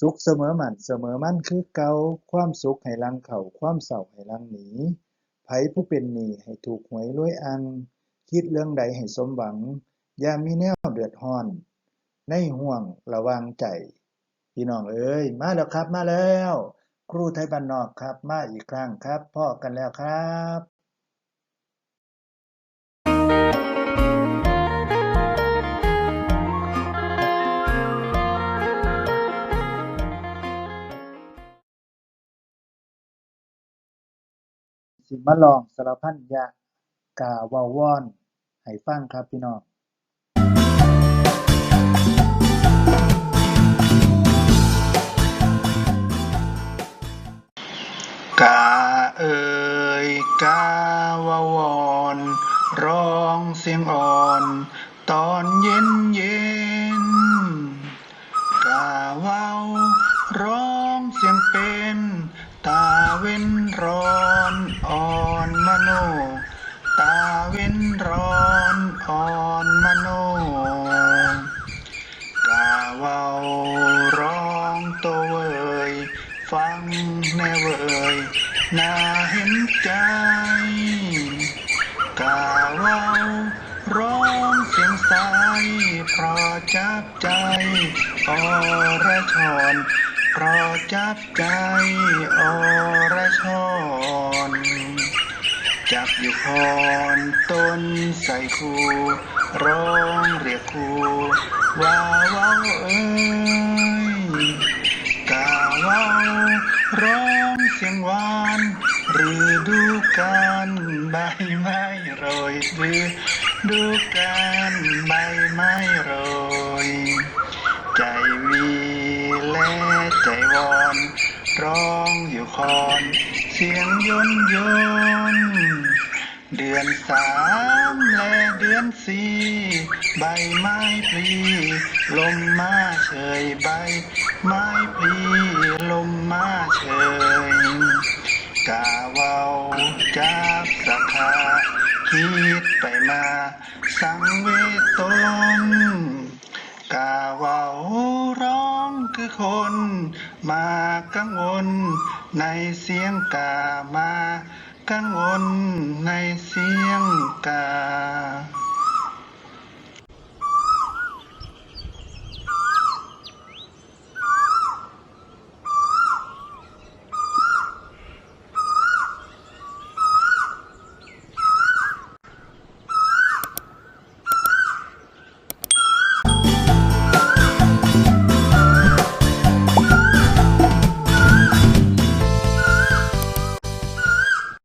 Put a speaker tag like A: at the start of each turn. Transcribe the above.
A: สุขเสมอมันเสมอมันคือเกาความสุขให้ลังเข้าความเศร้าให้ลังหนีไผผู้เป็นหนี้ให้ถูกหวยรวยอัง คิดเรื่องใดให้สมหวัง อย่ามีแนวเดือดร้อน ในห้วงระว่างใจ พี่น้องเอ้ย มาแล้วครับมาแล้ว ครูไทยบ้านนอกครับ มาอีกครั้งครับพ่อกันแล้วครับ สิมาลองสารพันยะกาวาวอนให้ฟังครับพี่น้อง
B: กาเอ่ยกาวาวอน ร้องเสียงอ่อน ตอนเย็นเย็น แน่เวยน่าเห็นใจกาเว้าร้องเสียงใสเพราะจับใจอระชรเพราะจับใจอระชรจับอยู่คอนต้นใส่คูร้องเรียกคูว้าวว้าวเอ้ยกาว้าวร้องเสียงหวาน หรือดูการใบไม้โรยหรือดูการใบไม้โรย ใจวีและใจวอนร้องอยู่คอน เสียงยนยนเดือนสามและเดือนสี่ใบไม้พลีลมมาเฉยใบไม้พลีลมมาเฉย กาเว้าจากสะคาคิดไปมา สังเวทตนกาเว้าร้องคือคน มากังวล ในเสียงกามา กังวลในเสียงกา